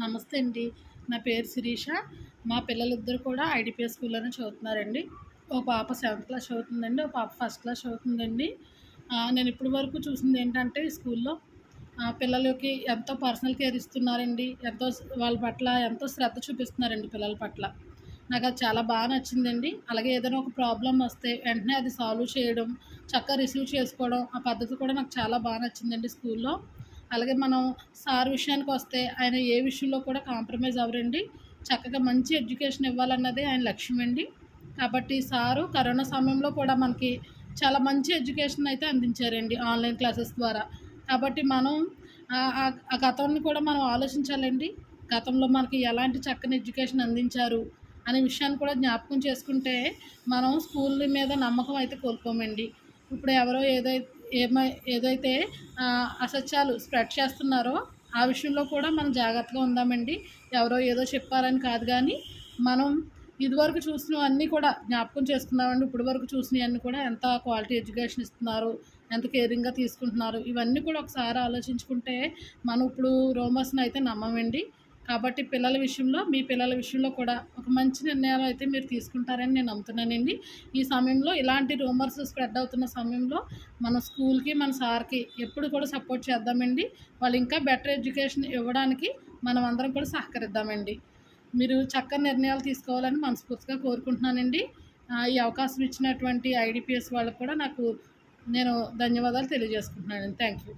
నమస్తే అండి. నా పేరు శిరీష. మా పిల్లలిద్దరు కూడా ఐడిపిఎస్ స్కూల్లోనే చదువుతున్నారండి. ఓ పాప సెవెంత్ క్లాస్ చదువుతుందండి ఓ పాప ఫస్ట్ క్లాస్ చదువుతుందండి. నేను ఇప్పటి వరకు చూసింది ఏంటంటే ఈ స్కూల్లో పిల్లలకి ఎంతో పర్సనల్ కేర్ ఇస్తున్నారండి. ఎంతో వాళ్ళ పట్ల ఎంతో శ్రద్ధ చూపిస్తున్నారండి పిల్లల పట్ల. నాకు అది చాలా బాగా నచ్చిందండి. అలాగే ఏదైనా ఒక ప్రాబ్లం వస్తే వెంటనే అది సాల్వ్ చేయడం చక్కగా రిసీవ్ చేసుకోవడం ఆ పద్ధతి కూడా నాకు చాలా బాగా నచ్చిందండి స్కూల్లో. అలాగే మనం సార్ విషయానికి వస్తే ఆయన ఏ విషయంలో కూడా కాంప్రమైజ్ అవ్వరండి. చక్కగా మంచి ఎడ్యుకేషన్ ఇవ్వాలన్నదే ఆయన లక్ష్యం అండి. కాబట్టి సారు కరోనా సమయంలో కూడా మనకి చాలా మంచి ఎడ్యుకేషన్ అయితే అందించారండి ఆన్లైన్ క్లాసెస్ ద్వారా. కాబట్టి మనం ఆ- గతాన్ని కూడా మనం ఆలోచించాలండి. గతంలో మనకి ఎలాంటి చక్కని ఎడ్యుకేషన్ అందించారు అనే విషయాన్ని కూడా జ్ఞాపకం చేసుకుంటే మనం స్కూల్ మీద నమ్మకం అయితే కోల్పోమండి. ఇప్పుడు ఎవరో ఏదైతే ఏమై ఏదైతే అసత్యాలు స్ప్రెడ్ చేస్తున్నారో ఆ విషయంలో కూడా మనం జాగ్రత్తగా ఉందామండి. ఎవరో ఏదో చెప్పారని కాదు కానీ మనం ఇదివరకు చూసినవన్నీ కూడా జ్ఞాపకం చేసుకున్నామండి ఇప్పుడు వరకు చూసినవన్నీ కూడా ఎంత క్వాలిటీ ఎడ్యుకేషన్ ఇస్తున్నారు ఎంత కేరింగ్గా తీసుకుంటున్నారు ఇవన్నీ కూడా ఒకసారి ఆలోచించుకుంటే మనం ఇప్పుడు రోమర్స్ని అయితే నమ్మమండి. కాబట్టి పిల్లల విషయంలో మీ పిల్లల విషయంలో కూడా ఒక మంచి నిర్ణయాలు అయితే మీరు తీసుకుంటారని నేను నమ్ముతున్నానండి. ఈ సమయంలో ఇలాంటి రూమర్స్ స్ప్రెడ్ అవుతున్న సమయంలో మన స్కూల్కి మన సార్కి ఎప్పుడు కూడా సపోర్ట్ చేద్దామండి. వాళ్ళు ఇంకా బెటర్ ఎడ్యుకేషన్ ఇవ్వడానికి మనం అందరం కూడా సహకరిద్దామండి. మీరు చక్కని నిర్ణయాలు తీసుకోవాలని మనస్ఫూర్తిగా కోరుకుంటున్నానండి. ఈ అవకాశం ఇచ్చినటువంటి ఐడిపిఎస్ వాళ్ళకు కూడా నాకు నేను ధన్యవాదాలు తెలియజేసుకుంటున్నాను థ్యాంక్ యూ